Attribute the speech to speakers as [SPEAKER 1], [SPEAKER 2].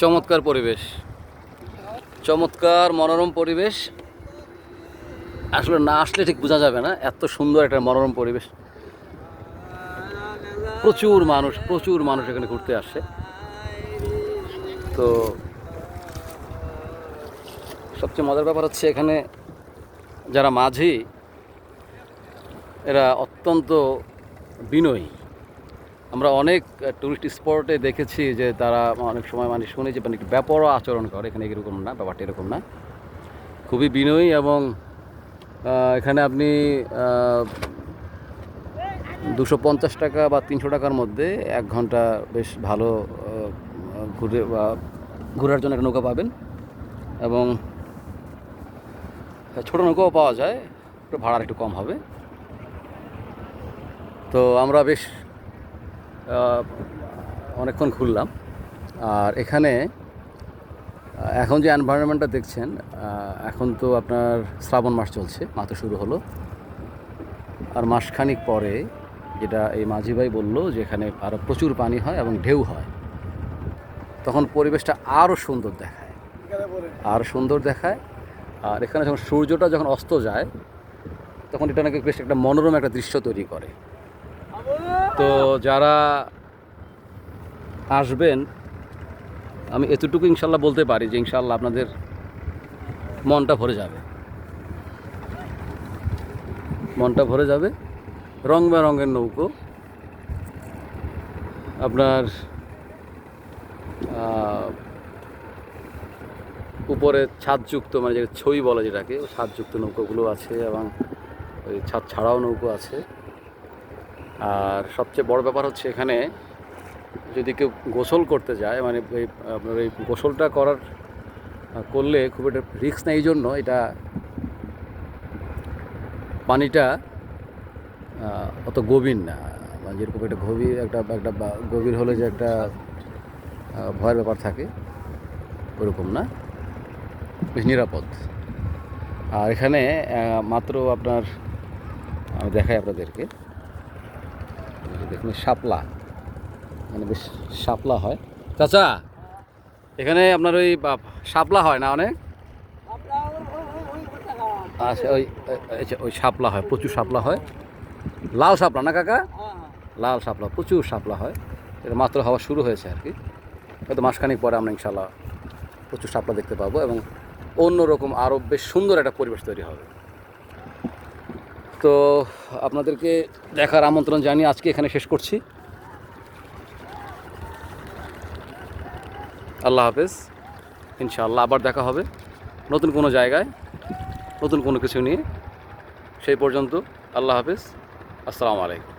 [SPEAKER 1] চমৎকার পরিবেশ। চমৎকার মনোরম পরিবেশ। আসলে না আসলে ঠিক বোঝা যাবে না, এত সুন্দর একটা মনোরম পরিবেশ। প্রচুর মানুষ প্রচুর মানুষ এখানে ঘুরতে আসে। তো সবচেয়ে মজার ব্যাপার হচ্ছে এখানে যারা মাঝি, এরা অত্যন্ত বিনয়ী। আমরা অনেক টুরিস্ট স্পটে দেখেছি যে তারা অনেক সময় মানে শুনি যে মানে ব্যাপারও আচরণ করে, এখানে এরকম না, ব্যাপারটা এরকম না। খুবই বিনয়ী এবং এখানে আপনি দুশো পঞ্চাশ টাকা বা তিনশো টাকার মধ্যে এক ঘণ্টা বেশ ভালো ঘুরে বা ঘোরার জন্য একটা নৌকা পাবেন এবং ছোটো নৌকাও পাওয়া যায়, একটু ভাড়া একটু কম হবে। তো আমরা বেশ অনেকক্ষণ ঘুরলাম। আর এখানে এখন যে এনভায়রনমেন্টটা দেখছেন এখন তো আপনার শ্রাবণ মাস চলছে মাত্র শুরু হলো। আর মাসখানিক পরে যেটা এই মাঝি ভাই বলল, যে এখানে আরও প্রচুর পানি হয় এবং ঢেউ হয়, তখন পরিবেশটা আরও সুন্দর দেখায়। আর সুন্দর দেখায়, আর এখানে যখন সূর্যটা যখন অস্ত যায়, তখন এটা নাকি বেশ একটা মনোরম একটা দৃশ্য তৈরি করে। তো যারা আসবেন, আমি এতটুকু ইনশাল্লাহ বলতে পারি যে ইনশাল্লাহ আপনাদের মনটা ভরে যাবে। মনটা ভরে যাবে। রং বেরঙের নৌকো। আপনার উপরে ছাদযুক্ত মানে যে ছই বলে যেটাকে ছাদযুক্ত নৌকোগুলো আছে এবং ওই ছাদ ছাড়াও নৌকো আছে। আর সবচেয়ে বড় ব্যাপার হচ্ছে এখানে যদি কেউ গোসল করতে যায় মানে এই, আপনার এই গোসলটা করার করলে খুব একটা রিস্ক নেই এই জন্য এটা পানিটা অত গভীর না। মানে যেরকম একটা গভীর একটা একটা গভীর হলে যে একটা ভয়ের ব্যাপার থাকে, ওরকম না। বেশ নিরাপদ। আর এখানে মাত্র আপনার দেখায় আপনাদেরকে। দেখুন, শাপলা। মানে বেশ শাপলা হয়। চাচা, এখানে আপনার ওই শাপলা হয় না অনেক? আচ্ছা ওই আচ্ছা ওই শাপলা হয়, প্রচুর শাপলা হয়। লাল শাপলা না কাকা? লাল শাপলা, প্রচুর শাপলা হয়। এটা মাত্র হওয়া শুরু হয়েছে আর কি। হয়তো মাসখানিক পরে আমরা ইনশাল্লাহ প্রচুর শাপলা দেখতে পাবো এবং অন্যরকম আরও বেশ সুন্দর একটা পরিবেশ তৈরি হবে। তো আপনাদেরকে দেখার আমন্ত্রণ জানিয়ে আজকে এখানে শেষ করছি। আল্লাহ হাফেজ। ইনশাআল্লাহ আবার দেখা হবে নতুন কোনো জায়গায়, নতুন কোনো কিছু নিয়ে। সেই পর্যন্ত আল্লাহ হাফেজ। আসসালামু আলাইকুম।